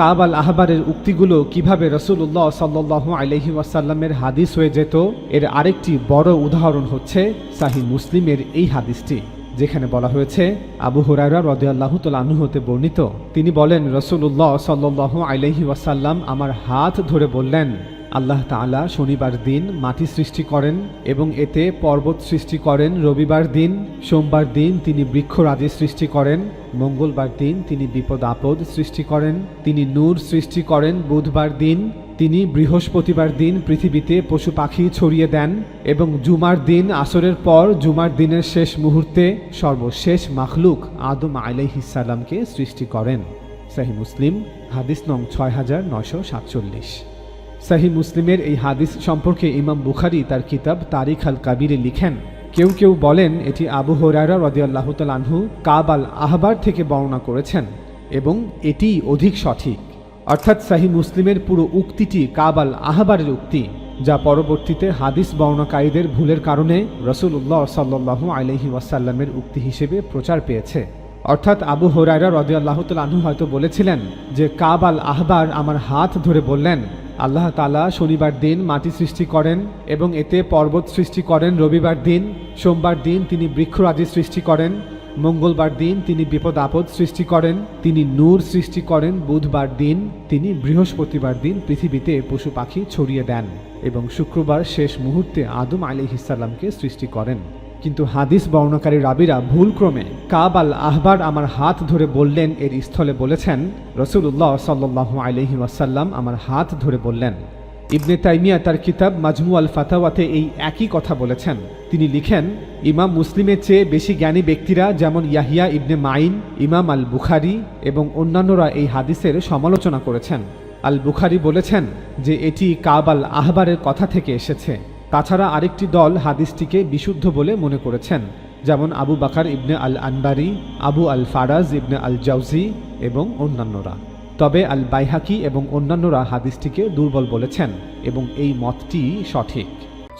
কাব আল আহবারের উক্তিগুলো কীভাবে রসুল্লাহ সাল্লু আলহি ওয়াসাল্লামের হাদিস হয়ে যেত, এর আরেকটি বড় উদাহরণ হচ্ছে সাহি মুসলিমের এই হাদিসটি, যেখানে বলা হয়েছে, আবু হুরায়রা রদিয়াল্লাহ আনহু হতে বর্ণিত। তিনি বলেন রসুল্লাহ সাল্লু আলহি ওয়াসাল্লাম আমার হাত ধরে বললেন আল্লাহ তাআলা শনিবার দিন মাটি সৃষ্টি করেন এবং এতে পর্বত সৃষ্টি করেন রবিবার দিন, সোমবার দিন তিনি বৃক্ষরাজি সৃষ্টি করেন, মঙ্গলবার দিন তিনি বিপদ আপদ সৃষ্টি করেন, তিনি নূর সৃষ্টি করেন, বুধবার দিন তিনি বৃহস্পতিবার দিন পৃথিবীতে পশু পাখি ছড়িয়ে দেন এবং জুমার দিন আসরের পর জুমার দিনের শেষ মুহূর্তে সর্বশেষ মাখলুক আদম আলাইহিসাল্লামকে সৃষ্টি করেন। সাহি মুসলিম, হাদিস নং ছয় হাজার নয়শো সাতচল্লিশ। সাহি মুসলিমের এই হাদিস সম্পর্কে ইমাম বুখারি তার কিতাব তারিখ আল কাবিরে লিখেন। কেউ কেউ বলেন এটি আবু হরারা রদিয়াল্লাহ আনহু কাব আল আহবার থেকে বর্ণনা করেছেন এবং এটি অধিক সঠিক। অর্থাৎ সাহি মুসলিমের পুরো উক্তিটি কাব আল আহবারের উক্তি, যা পরবর্তীতে হাদিস বর্ণকারীদের ভুলের কারণে রসুল্লাহ সাল্লু আলহি ওয়াসাল্লামের উক্তি হিসেবে প্রচার পেয়েছে। অর্থাৎ আবু হরাইরা রদিয়াল্লাহ আনহু হয়তো বলেছিলেন যে কাব আল আহবার আমার হাত ধরে বললেন আল্লাহ তালা শনিবার দিন মাটি সৃষ্টি করেন এবং এতে পর্বত সৃষ্টি করেন রবিবার দিন, সোমবার দিন তিনি বৃক্ষরাজি সৃষ্টি করেন, মঙ্গলবার দিন তিনি বিপদ আপদ সৃষ্টি করেন, তিনি নূর সৃষ্টি করেন, বুধবার দিন তিনি বৃহস্পতিবার দিন পৃথিবীতে পশু পাখি ছড়িয়ে দেন এবং শুক্রবার শেষ মুহূর্তে আদম আলী ইসাল্লামকে সৃষ্টি করেন। কিন্তু হাদিস বর্ণকারী রাবিরা ভুলক্রমে কাব আল আহবার আমার হাত ধরে বললেন, এর স্থলে বলেছেন রসুল্লাহ সাল্লাহ আলহি ওয়াসাল্লাম আমার হাত ধরে বললেন। ইবনে তাইমিয়া তার কিতাব মাজমু আল ফাতাওয়াতে এই একই কথা বলেছেন। তিনি লিখেন, ইমাম মুসলিমের চেয়ে বেশি জ্ঞানী ব্যক্তিরা যেমন ইয়াহিয়া ইবনে মাইন ইমাম আল বুখারি এবং অন্যান্যরা এই হাদিসের সমালোচনা করেছেন। আল বুখারি বলেছেন যে, এটি কাব আল আহবারের কথা থেকে এসেছে। তাছাড়া আরেকটি দল হাদিসটিকে বিশুদ্ধ বলে মনে করেছেন, যেমন আবু বাকার ইবনে আল আনবারি আবু আল ফারাজ ইবনে আল জাউজি এবং অন্যান্যরা। তবে আল বাইহাকি এবং অন্যান্যরা হাদিসটিকে দুর্বল বলেছেন এবং এই মতটি সঠিক।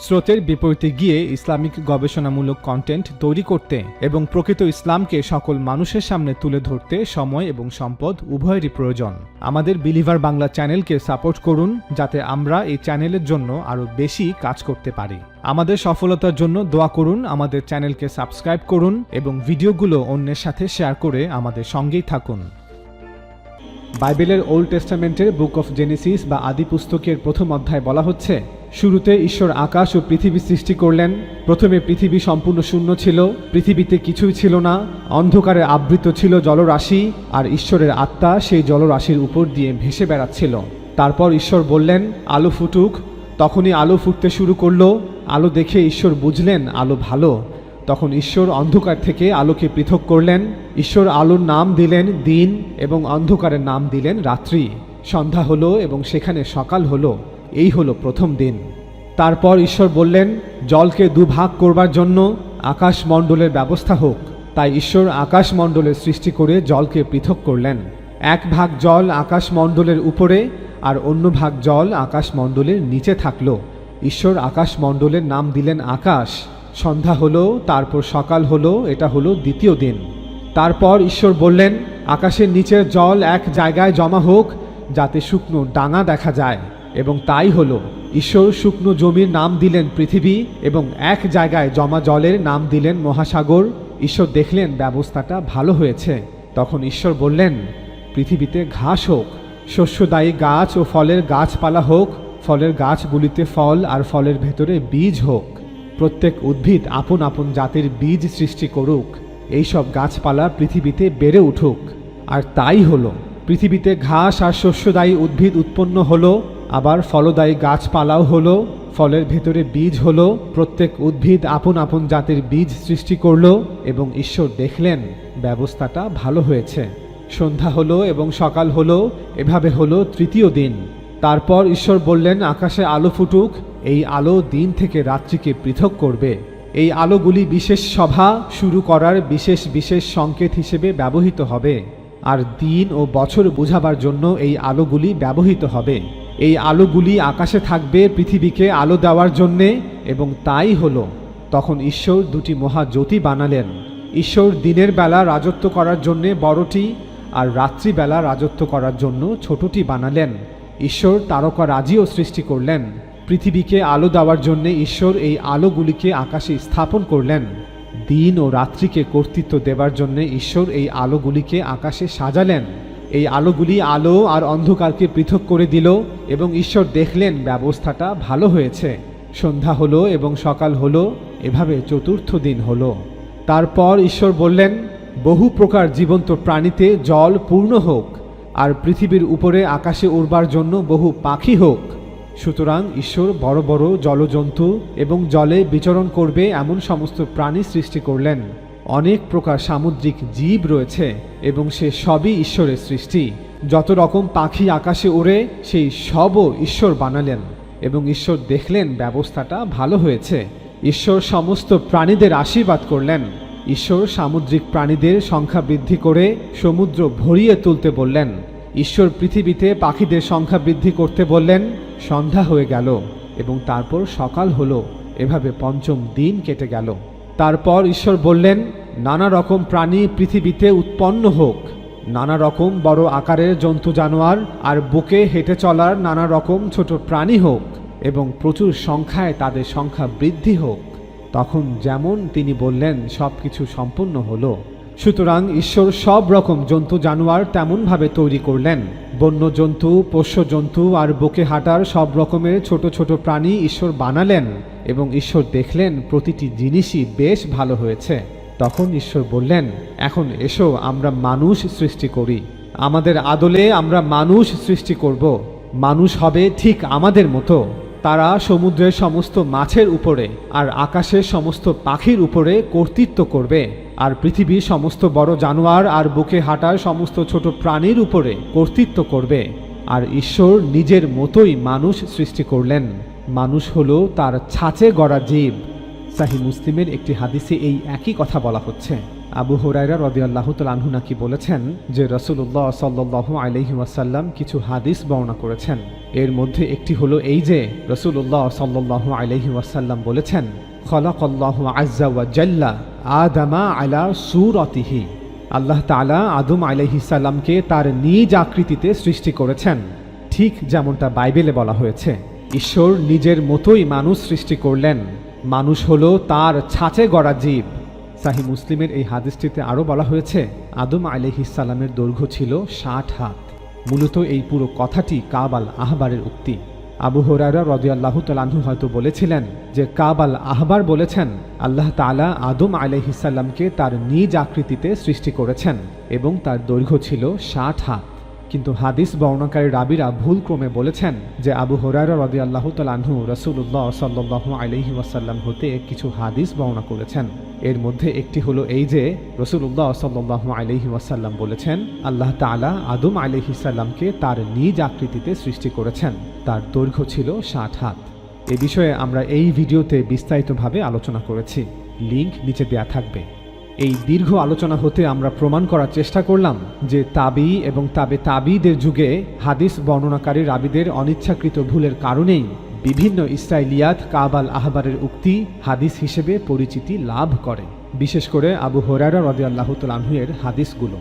স্রোতের বিপরীতে গিয়ে ইসলামিক গবেষণামূলক কন্টেন্ট তৈরি করতে এবং প্রকৃত ইসলামকে সকল মানুষের সামনে তুলে ধরতে সময় এবং সম্পদ উভয়েরই প্রয়োজন। আমাদের বিলিভার বাংলা চ্যানেলকে সাপোর্ট করুন যাতে আমরা এই চ্যানেলের জন্য আরও বেশি কাজ করতে পারি। আমাদের সফলতার জন্য দোয়া করুন, আমাদের চ্যানেলকে সাবস্ক্রাইব করুন এবং ভিডিওগুলো অন্যের সাথে শেয়ার করে আমাদের সঙ্গেই থাকুন। বাইবেলের ওল্ড টেস্টামেন্টের বুক অফ জেনেসিস বা আদি পুস্তকের প্রথম অধ্যায় বলা হচ্ছে শুরুতে ঈশ্বর আকাশ ও পৃথিবী সৃষ্টি করলেন। প্রথমে পৃথিবী সম্পূর্ণ শূন্য ছিল, পৃথিবীতে কিছুই ছিল না, অন্ধকারে আবৃত ছিল জলরাশি, আর ঈশ্বরের আত্মা সেই জলরাশির উপর দিয়ে ভেসে বেড়াচ্ছিল। তারপর ঈশ্বর বললেন, আলো ফুটুক। তখনই আলো ফুটতে শুরু করল। আলো দেখে ঈশ্বর বুঝলেন, আলো ভালো। তখন ঈশ্বর অন্ধকার থেকে আলোকে পৃথক করলেন। ঈশ্বর আলোর নাম দিলেন দিন এবং অন্ধকারের নাম দিলেন রাত্রি। সন্ধ্যা হলো এবং সেখানে সকাল হলো। এই হলো প্রথম দিন। তারপর ঈশ্বর বললেন, জলকে দুভাগ করবার জন্য আকাশমণ্ডলের ব্যবস্থা হোক। তাই ঈশ্বর আকাশমণ্ডলের সৃষ্টি করে জলকে পৃথক করলেন। এক ভাগ জল আকাশমণ্ডলের উপরে আর অন্য ভাগ জল আকাশমণ্ডলের নিচে থাকল। ঈশ্বর আকাশমণ্ডলের নাম দিলেন আকাশ। সন্ধ্যা হলো, তারপর সকাল হলো, এটা হলো দ্বিতীয় দিন। তারপর ঈশ্বর বললেন, আকাশের নিচের জল এক জায়গায় জমা হোক, যাতে শুকনো ডাঙা দেখা যায়। এবং তাই হলো, ঈশ্বর শুকনো জমির নাম দিলেন পৃথিবী এবং এক জায়গায় জমা জলের নাম দিলেন মহাসাগর। ঈশ্বর দেখলেন ব্যবস্থাটা ভালো হয়েছে। তখন ঈশ্বর বললেন, পৃথিবীতে ঘাস হোক, শস্যদায়ী গাছ ও ফলের গাছপালা হোক, ফলের গাছগুলিতে ফল আর ফলের ভেতরে বীজ হোক। প্রত্যেক উদ্ভিদ আপন আপন জাতের বীজ সৃষ্টি করুক। এইসব গাছপালা পৃথিবীতে বেড়ে উঠুক। আর তাই হলো, পৃথিবীতে ঘাস আর শস্যদায়ী উদ্ভিদ উৎপন্ন হলো আবার ফলদায়ী গাছপালাও হলো, ফলের ভেতরে বীজ হলো, প্রত্যেক উদ্ভিদ আপন আপন জাতের বীজ সৃষ্টি করল এবং ঈশ্বর দেখলেন, ব্যবস্থাটা ভালো হয়েছে। সন্ধ্যা হলো এবং সকাল হলো, এভাবে হলো তৃতীয় দিন। তারপর ঈশ্বর বললেন, আকাশে আলো ফুটুক, এই আলো দিন থেকে রাত্রিকে পৃথক করবে। এই আলোগুলি বিশেষ সভা শুরু করার বিশেষ বিশেষ সংকেত হিসেবে ব্যবহৃত হবে। আর দিন ও বছর বোঝাবার জন্য এই আলোগুলি ব্যবহৃত হবে। এই আলোগুলি আকাশে থাকবে পৃথিবীকে আলো দেওয়ার জন্যে এবং তাই হলো। তখন ঈশ্বর দুটি মহাজ্যোতি বানালেন। ঈশ্বর দিনের বেলা রাজত্ব করার জন্যে বড়টি আর রাত্রিবেলা রাজত্ব করার জন্য ছোটটি বানালেন। ঈশ্বর তারকা রাজিও সৃষ্টি করলেন। পৃথিবীকে আলো দেওয়ার জন্যে ঈশ্বর এই আলোগুলিকে আকাশে স্থাপন করলেন। দিন ও রাত্রিকে কর্তৃত্ব দেবার জন্যে ঈশ্বর এই আলোগুলিকে আকাশে সাজালেন। এই আলোগুলি আলো আর অন্ধকারকে পৃথক করে দিল এবং ঈশ্বর দেখলেন ব্যবস্থাটা ভালো হয়েছে। সন্ধ্যা হলো এবং সকাল হলো, এভাবে চতুর্থ দিন হলো। তারপর ঈশ্বর বললেন, বহু প্রকার জীবন্ত প্রাণীতে জল পূর্ণ হোক, আর পৃথিবীর উপরে আকাশে উড়বার জন্য বহু পাখি হোক। সুতরাং ঈশ্বর বড় বড় জলজন্তু এবং জলে বিচরণ করবে এমন সমস্ত প্রাণী সৃষ্টি করলেন। অনেক প্রকার সামুদ্রিক জীব রয়েছে এবং সে সবই ঈশ্বরের সৃষ্টি। যত রকম পাখি আকাশে ওড়ে, সেই সবও ঈশ্বর বানালেন এবং ঈশ্বর দেখলেন ব্যবস্থাটা ভালো হয়েছে। ঈশ্বর সমস্ত প্রাণীদের আশীর্বাদ করলেন। ঈশ্বর সামুদ্রিক প্রাণীদের সংখ্যা বৃদ্ধি করে সমুদ্র ভরিয়ে তুলতে বললেন। ঈশ্বর পৃথিবীতে পাখিদের সংখ্যা বৃদ্ধি করতে বললেন, সন্ধ্যা হয়ে গেল এবং তারপর সকাল হলো। এভাবে পঞ্চম দিন কেটে গেল। তারপর ঈশ্বর বললেন, নানা রকম প্রাণী পৃথিবীতে উৎপন্ন হোক। নানা রকম বড় আকারের জন্তু জানোয়ার আর বুকে হেঁটে চলার নানা রকম ছোট প্রাণী হোক এবং প্রচুর সংখ্যায় তাদের সংখ্যা বৃদ্ধি হোক। তখন যেমন তিনি বললেন সব কিছু সম্পূর্ণ হলো। সুতরাং ঈশ্বর সব রকম জন্তু জানোয়ার তেমনভাবে তৈরি করলেন। বন্য জন্তু, পোষ্য জন্তু আর বুকে হাঁটার সব রকমের ছোট ছোট প্রাণী ঈশ্বর বানালেন এবং ঈশ্বর দেখলেন প্রতিটি জিনিসই বেশ ভালো হয়েছে। তখন ঈশ্বর বললেন, এখন এসো, আমরা মানুষ সৃষ্টি করি। আমাদের আদলে আমরা মানুষ সৃষ্টি করব। মানুষ হবে ঠিক আমাদের মতো। তারা সমুদ্রের সমস্ত মাছের উপরে আর আকাশের সমস্ত পাখির উপরে কর্তৃত্ব করবে। আর পৃথিবীর সমস্ত বড় জানোয়ার আর বুকে হাঁটার সমস্ত ছোট প্রাণীর উপরে কর্তৃত্ব করবে। আর ঈশ্বর নিজের মতোই মানুষ সৃষ্টি করলেন। মানুষ হল তার ছাঁচে গড়া জীব। সাহি মুসলিমের একটি হাদিসে এই একই কথা বলা হচ্ছে। আবু হরাইরা রদিয়াল্লাহ তালাহু নাকি বলেছেন যে রসুল্লাহ সাল্লাহ আলহি ওয়াসাল্লাম কিছু হাদিস বর্ণনা করেছেন। এর মধ্যে একটি হলো এই যে রসুল্লাহ সাল্লাহ আলহি ওয়াসাল্লাম বলেছেন, খলাকল্লাহ আজ্জা ওয়া জাল্লা আদামা আলা সুরতিহি। আল্লাহ তালা আদম আলহিসাল্লামকে তার নিজ আকৃতিতে সৃষ্টি করেছেন, ঠিক যেমনটা বাইবেলে বলা হয়েছে, ঈশ্বর নিজের মতোই মানুষ সৃষ্টি করলেন। মানুষ হলো তার ছাঁচে গড়া জীব। সাহি মুসলিমের এই হাদিসটিতে আরও বলা হয়েছে, আদম আলহিসাল্লামের দৈর্ঘ্য ছিল ষাট হাত। মূলত এই পুরো কথাটি কাবাল আহবারের উক্তি। আবু হরারা রদিয়াল্লাহ তালাহু হয়তো বলেছিলেন যে কাবাল আহবার বলেছেন, আল্লাহ তালা আদম আলহিসাল্লামকে তার নিজ আকৃতিতে সৃষ্টি করেছেন এবং তার দৈর্ঘ্য ছিল ষাট হাত। কিন্তু হাদিস বর্ণাকারী রাবিরা ভুল ক্রমে বলেছেন যে আবু হরারা রদি আল্লাহ তালাহু রসুল্লাহ সাল্লাহ আলহি ওয়াসাল্লাম হতে কিছু হাদিস বর্ণনা করেছেন। এর মধ্যে একটি হলো এই যে রসুল্লাহ সাল্লাহ আলহি ওয়াসাল্লাম বলেছেন, আল্লাহ তালা আদম আলহিসাল্লামকে তার নিজ আকৃতিতে সৃষ্টি করেছেন। তার দৈর্ঘ্য ছিল ষাট হাত। এ বিষয়ে আমরা এই ভিডিওতে বিস্তারিতভাবে আলোচনা করেছি। লিংক নিচে দেয়া থাকবে। এই দীর্ঘ আলোচনা হতে আমরা প্রমাণ করার চেষ্টা করলাম যে তাবি এবং তাবে তাবিদের যুগে হাদিস বর্ণনাকারী রাবিদের অনিচ্ছাকৃত ভুলের কারণেই বিভিন্ন ইসরায়েলিয়াত কাবাল আহবারের উক্তি হাদিস হিসেবে পরিচিতি লাভ করে, বিশেষ করে আবু হরারা রদি আল্লাহ তালাহুয়ের হাদিসগুলো।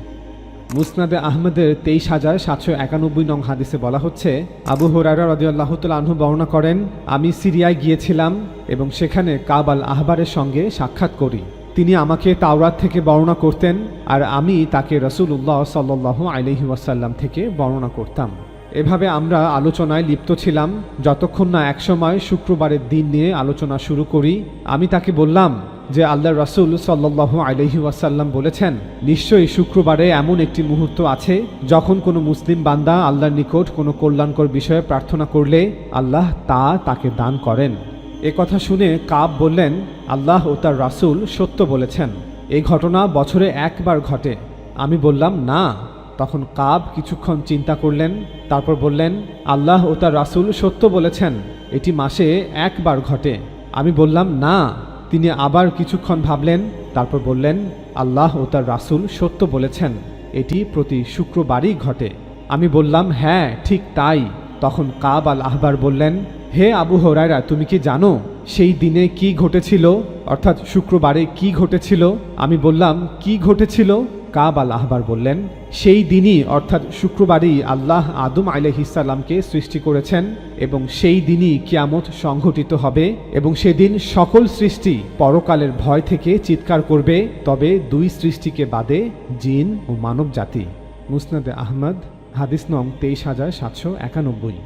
মুসনাদে আহমেদের তেইশ হাজার সাতশো একানব্বই নং হাদিসে বলা হচ্ছে, আবু হরারা রদিয়াল্লাহ আনহু বর্ণনা করেন, আমি সিরিয়ায় গিয়েছিলাম এবং সেখানে কাবাল আহবারের সঙ্গে সাক্ষাৎ করি। তিনি আমাকে তাওরাত থেকে বর্ণনা করতেন আর আমি তাকে রসুল্লাহ সাল্লাহ আলহি ওয়াসাল্লাম থেকে বর্ণনা করতাম। এভাবে আমরা আলোচনায় লিপ্ত ছিলাম। যতক্ষণ না একসময় শুক্রবারের দিন নিয়ে আলোচনা শুরু করি, আমি তাকে বললাম যে আল্লাহ রসুল সাল্লাহ আলহি ওয়াসাল্লাম বলেছেন, নিশ্চয়ই শুক্রবারে এমন একটি মুহূর্ত আছে যখন কোনো মুসলিম বান্দা আল্লাহর নিকট কোনো কল্যাণকর বিষয়ে প্রার্থনা করলে আল্লাহ তা তাকে দান করেন। এ কথা শুনে কাব বললেন, আল্লাহ ও তার রাসুল সত্য বলেছেন। এই ঘটনা বছরে একবার ঘটে। আমি বললাম, না। তখন কাব কিছুক্ষণ চিন্তা করলেন, তারপর বললেন, আল্লাহ ও তার রাসুল সত্য বলেছেন, এটি মাসে একবার ঘটে। আমি বললাম, না। তিনি আবার কিছুক্ষণ ভাবলেন, তারপর বললেন, আল্লাহ ও তার রাসুল সত্য বলেছেন, এটি প্রতি শুক্রবারই ঘটে। আমি বললাম হ্যাঁ ঠিক তাই। তখন কাব আল আহবার বললেন হে আবু হরাইরা তুমি কি জানো সেই দিনে কি ঘটেছিল? অর্থাৎ শুক্রবারে কি ঘটেছিল? আমি বললাম, কি ঘটেছিল? কাব আল আহবার বললেন, সেই দিনই, অর্থাৎ শুক্রবারই আল্লাহ আদম আলহিসাল্লামকে সৃষ্টি করেছেন এবং সেই দিনই কিয়ামত সংঘটিত হবে এবং সেদিন সকল সৃষ্টি পরকালের ভয় থেকে চিৎকার করবে, তবে দুই সৃষ্টিকে বাদে জিন ও মানব জাতি মুসনাদে আহমদ, হাদিস নং তেইশ হাজার সাতশো একানব্বই।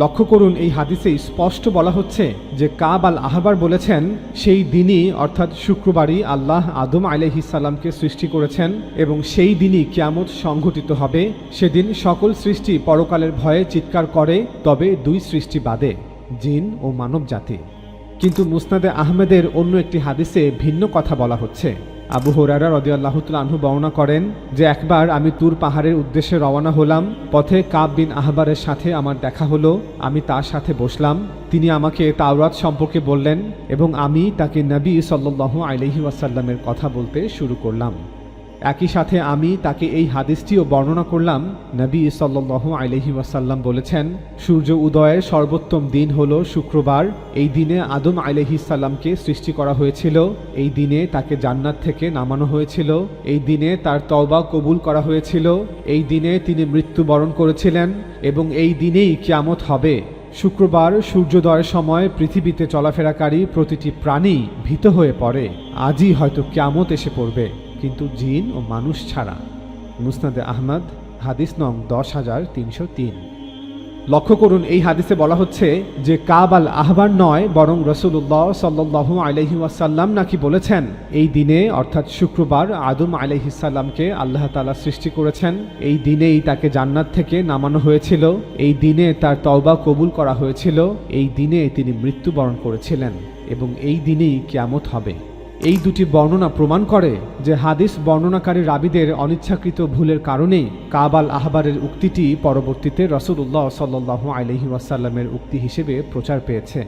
লক্ষ্য করুন, এই হাদিসে স্পষ্ট বলা হচ্ছে যে কাব আল আহবার বলেছেন, সেই দিনই, অর্থাৎ শুক্রবারই আল্লাহ আদম আলহিসাল্লামকে সৃষ্টি করেছেন এবং সেই দিনই কিয়ামত সংঘটিত হবে। সেদিন সকল সৃষ্টি পরকালের ভয়ে চিৎকার করে, তবে দুই সৃষ্টি বাদে, জিন ও মানব জাতি কিন্তু মুসনাদে আহমেদের অন্য একটি হাদিসে ভিন্ন কথা বলা হচ্ছে। আবু হোরারা রদিয়াল্লাহতুল আনহু বর্ণনা করেন যে একবার আমি তুর পাহাড়ের উদ্দেশ্যে রওনা হলাম, পথে কাব বিন আহবারের সাথে আমার দেখা হলো, আমি তার সাথে বসলাম, তিনি আমাকে তাওরাত সম্পর্কে বললেন এবং আমি তাকে নবী সাল্লু আলহি ওয়াসাল্লামের কথা বলতে শুরু করলাম। একই সাথে আমি তাকে এই হাদিসটিও বর্ণনা করলাম। নবী সাল্লাহ আলহি ওয়াসাল্লাম বলেছেন, সূর্য উদয়ের সর্বোত্তম দিন হল শুক্রবার। এই দিনে আদম আলহিসাল্লামকে সৃষ্টি করা হয়েছিল। এই দিনে তাকে জান্নাত থেকে নামানো হয়েছিল। এই দিনে তার তওবা কবুল করা হয়েছিল। এই দিনে তিনি মৃত্যুবরণ করেছিলেন এবং এই দিনেই কিয়ামত হবে। শুক্রবার সূর্যোদয়ের সময় পৃথিবীতে চলাফেরাকারী প্রতিটি প্রাণী ভীত হয়ে পড়ে। আজই হয়তো কিয়ামত এসে পড়বে। কিন্তু জিন ও মানুষ ছাড়া। মুসনাদে আহমদ, হাদিস নং দশ হাজার তিনশো তিন। লক্ষ্য করুন, এই হাদিসে বলা হচ্ছে যে কাব আল আহবার নয়, বরং রসুল্লাহ সাল্লাহ আলহি ওয়াসাল্লাম নাকি বলেছেন, এই দিনে, অর্থাৎ শুক্রবার, আদম আলহিসাল্লামকে আল্লাহ তালা সৃষ্টি করেছেন। এই দিনেই তাকে জান্নাত থেকে নামানো হয়েছিল। এই দিনে তার তওবা কবুল করা হয়েছিল। এই দিনে তিনি মৃত্যুবরণ করেছিলেন এবং এই দিনেই কিয়ামত হবে। এই দুটি বর্ণনা প্রমাণ করে যে হাদিস বর্ণনাকারী রাবিদের অনিচ্ছাকৃত ভুলের কারণে কাবাল আহবারের উক্তিটি পরবর্তীতে রসুল্লাহ সাল্লাহ আলহি ওয়াসাল্লামের উক্তি হিসেবে প্রচার পেয়েছে।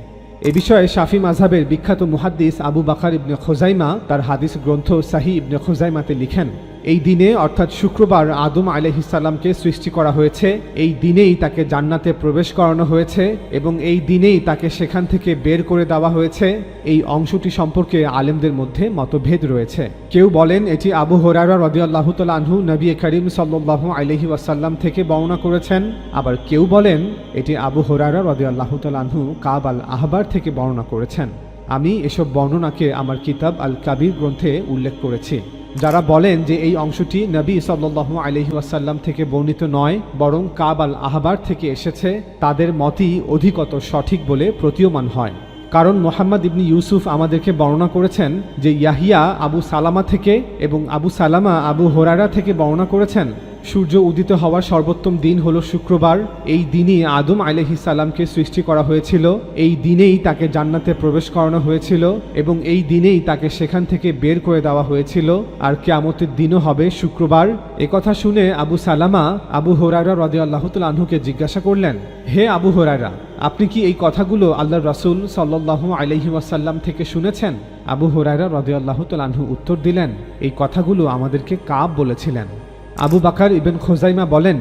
এ বিষয়ে শাফি মাঝহাবের বিখ্যাত মুহাদ্দিস আবু বাকার ইবনে খোজাইমা তার হাদিস গ্রন্থ সাহি ইবনে খোজাইমাতে লিখেন এই দিনে, অর্থাৎ শুক্রবার, আদম আলহিসাল্লামকে সৃষ্টি করা হয়েছে। এই দিনেই তাকে জান্নাতে প্রবেশ করানো হয়েছে এবং এই দিনেই তাকে সেখান থেকে বের করে দেওয়া হয়েছে। এই অংশটি সম্পর্কে আলেমদের মধ্যে মতভেদ রয়েছে। কেউ বলেন, এটি আবু হরারা রদিয়াল্লাহ আনহু নবী করিম সাল্লাহ আলহি ওয়াসাল্লাম থেকে বর্ণনা করেছেন। আবার কেউ বলেন, এটি আবু হরারা রদিয়াল্লাহ আনহু কাব আল আহবার থেকে বর্ণনা করেছেন। আমি এসব বর্ণনাকে আমার কিতাব আল কাবির গ্রন্থে উল্লেখ করেছি। যারা বলেন যে এই অংশটি নবী সাল্লাহ আলহি ওয়াসাল্লাম থেকে বর্ণিত নয়, বরং কাব আল আহবার থেকে এসেছে, তাদের মতই অধিকত সঠিক বলে প্রতীয়মান হয়। কারণ মোহাম্মদ ইবনি ইউসুফ আমাদেরকে বর্ণনা করেছেন যে ইয়াহিয়া আবু সালামা থেকে এবং আবু সালামা আবু হোরারা থেকে বর্ণনা করেছেন সূর্য উদিত হওয়ার সর্বোত্তম দিন হলো শুক্রবার। এই দিনই আদম আলহি সালামকে সৃষ্টি করা হয়েছিল। এই দিনেই তাকে জান্নাতে প্রবেশ করানো হয়েছিল এবং এই দিনেই তাকে সেখান থেকে বের করে দেওয়া হয়েছিল। আর কেয়ামতের দিনও হবে শুক্রবার। কথা শুনে আবু সালামা আবু হোরারা রদে আল্লাহতুল জিজ্ঞাসা করলেন, হে আবু হোরারা আপনি কি এই কথাগুলো আল্লাহ রসুল সাল্লাহ আলহি ওয়াসাল্লাম থেকে শুনেছেন? আবু হোরারা রদে আল্লাহতুল আনহু উত্তর দিলেন, এই কথাগুলো আমাদেরকে কাব বলেছিলেন। আবু বাকার ইবেন খোজাইমা বলেন,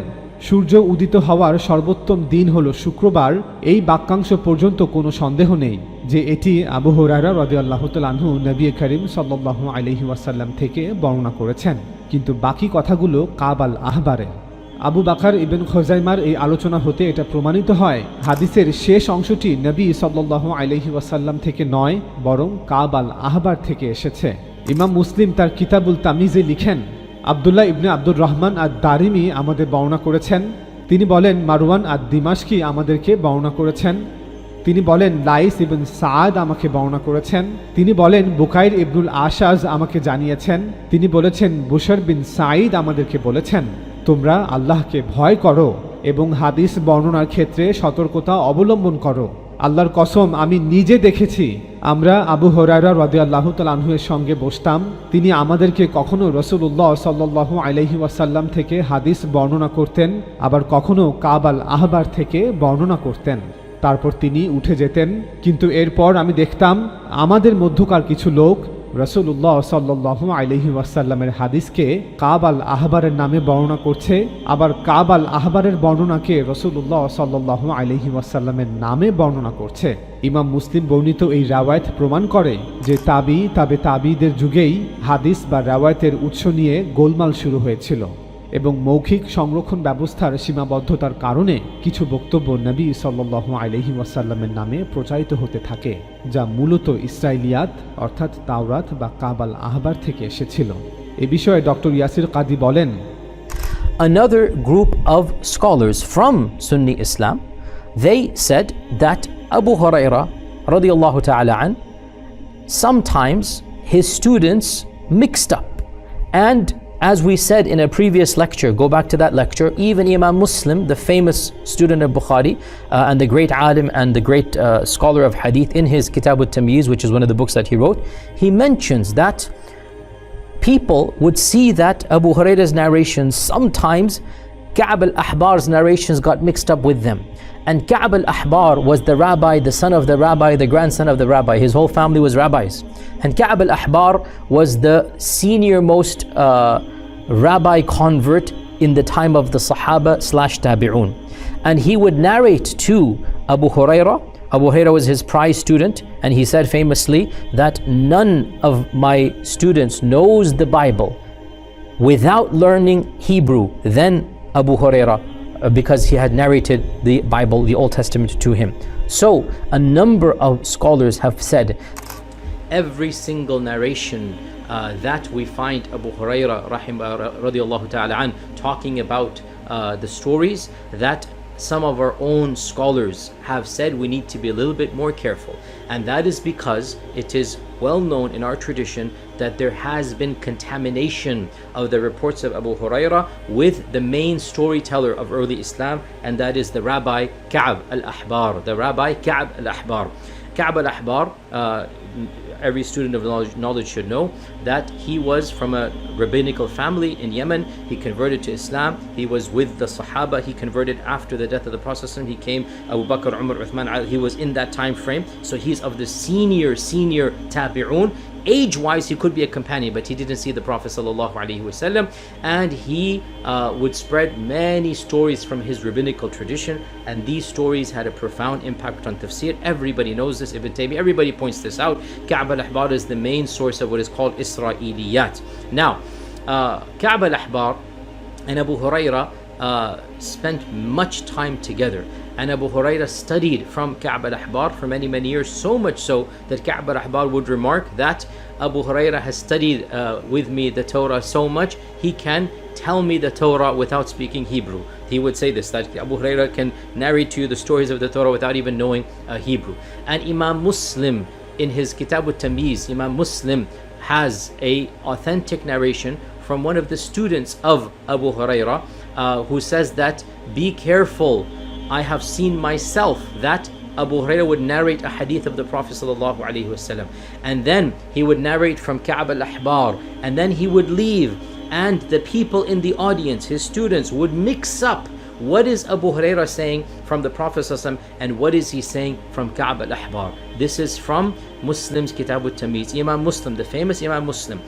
সূর্য উদিত হওয়ার সর্বোত্তম দিন হল শুক্রবার। এই বাক্যাংশ পর্যন্ত কোনো সন্দেহ নেই যে এটি আবু হরারা রদি আল্লাহতালহু নবী করিম সাল্লাহ আলহি ওয়াসাল্লাম থেকে বর্ণনা করেছেন। কিন্তু বাকি কথাগুলো কাবাল আহবারে। আবু বাকার ইবেন খোজাইমার এই আলোচনা হতে এটা প্রমাণিত হয়, হাদিসের শেষ অংশটি নবী সাল্লাহ আলহি ওয়াসাল্লাম থেকে নয়, বরং কাবাল আহবার থেকে এসেছে। ইমাম মুসলিম তার কিতাবুল তামিজে লিখেন আবদুল্লাহ ইবনে আব্দুর রহমান আর দারিমি আমাদের বর্ণনা করেছেন। তিনি বলেন, মারওয়ান আর দিমাশকি আমাদেরকে বর্ণনা করেছেন। তিনি বলেন, লাইস ইবন সাদ আমাকে বর্ণনা করেছেন। তিনি বলেন বুকাইর ইবনুল আশাজ আমাকে জানিয়েছেন। তিনি বলেছেন, বুশার বিন সাঈদ আমাদেরকে বলেছেন, তোমরা আল্লাহকে ভয় করো এবং হাদিস বর্ণনার ক্ষেত্রে সতর্কতা অবলম্বন করো। আল্লাহর কসম, আমি নিজে দেখেছি। আমরা আবু হরাইরা রদে আল্লাহ তালাহুয়ের সঙ্গে বসতাম। তিনি আমাদেরকে কখনো রসুল্লাহ সাল্লাহ আলহি ওয়াসাল্লাম থেকে হাদিস বর্ণনা করতেন, আবার কখনো কাবাল আহবার থেকে বর্ণনা করতেন। তারপর তিনি উঠে যেতেন। কিন্তু এরপর আমি দেখতাম, আমাদের মধ্যকার কিছু লোক রসুল্লাহ সাল্লাহ আলহি ওয়াসাল্লামের হাদিসকে কাব আল আহবারের নামে বর্ণনা করছে, আবার কাব আল আহবারের বর্ণনাকে রসুল্লাহ সাল্লাহ আলহি ওয়াসাল্লামের নামে বর্ণনা করছে। ইমাম মুসলিম বর্ণিত এই রাওয়ায়ত প্রমাণ করে যে তাবি, তাবে তাবিদের যুগেই হাদিস বা রাওয়ায়তের উৎস নিয়ে গোলমাল শুরু হয়েছিল। এবং মৌখিক সংরক্ষণ ব্যবস্থার সীমাবদ্ধতার কারণে কিছু বক্তব্য নবী সাল্লাহ আলহি ওয়াসাল্লামের নামে প্রচারিত হতে থাকে যা মূলত ইসরায়েলিয়াত অর্থাৎ তাওরাত বা কাবাল আহবার থেকে এসেছিল এ বিষয়ে ডক্টর ইয়াসির কাদি বলেন another group of scholars from Sunni Islam, they said that Abu Huraira radiallahu ta'ala an, sometimes his students mixed up. And as we said in a previous lecture, go back to that lecture, even Imam Muslim, the famous student of Bukhari uh, and the great alim and the great uh, scholar of hadith in his Kitab al-Tamyiz, which is one of the books that he wrote, he mentions that people would see that Abu Huraira's narrations sometimes Ka'b al-Ahbar's narrations got mixed up with them. And Ka'b al-Ahbar was the rabbi, the son of the rabbi, the grandson of the rabbi. His whole family was rabbis. And Ka'b al-Ahbar was the senior most uh, rabbi convert in the time of the Sahaba slash Tabi'un. And he would narrate to Abu Huraira Abu Huraira was his prize student, and he said famously that none of my students knows the Bible without learning Hebrew Then Abu Huraira uh, because he had narrated the Bible, the Old Testament to him. So, a number of scholars have said every single narration uh, that we find Abu Huraira rahim, uh, radiallahu ta'ala an, talking about uh, the stories that some of our own scholars have said we need to be a little bit more careful. And that is because it is well known in our tradition that there has been contamination of the reports of Abu Huraira with the main storyteller of early Islam, and that is the Rabbi Ka'b al Ahbar. The Rabbi Ka'b al Ahbar. Ka'b al Ahbar, uh, every student of knowledge, knowledge should know that he was from a rabbinical family in Yemen. He converted to Islam. He was with the Sahaba. He converted after the death of the Prophet. He came Abu Bakr, Umar, Uthman. He was in that time frame. So he's of the senior, senior tabi'un. Age wise, he could be a companion, but he didn't see the Prophet wasallam, and he uh, would spread many stories from his rabbinical tradition, and these stories had a profound impact on tafsir. Everybody knows this, Ibn Taymiyyah, everybody points this out. Ka'b al Ahbar is the main source of what is called Israeliyat. Now, uh, Ka'b al Ahbar and Abu Huraira uh, spent much time together. And Abu Huraira studied from Ka'b al-Ahbar for many, many years, so much so that Ka'b al-Ahbar would remark that Abu Huraira has studied uh, with me the Torah so much, he can tell me the Torah without speaking Hebrew. He would say this, that Abu Huraira can narrate to you the stories of the Torah without even knowing uh, Hebrew. And Imam Muslim, in his Kitab al-Tamiz, Imam Muslim has a authentic narration from one of the students of Abu Huraira uh, who says that be careful. I have seen myself. That Abu Hurairah would narrate a hadith of the Prophet ﷺ, and then he would narrate from Ka'b al-Ahbar. And then he would leave. And the people in the audience his students would mix up what is Abu Hurairah saying from the Prophet ﷺ and what is he saying from Ka'b al-Ahbar. This is from Muslim's Kitab al-Tamiz Imam Muslim the famous Imam Muslim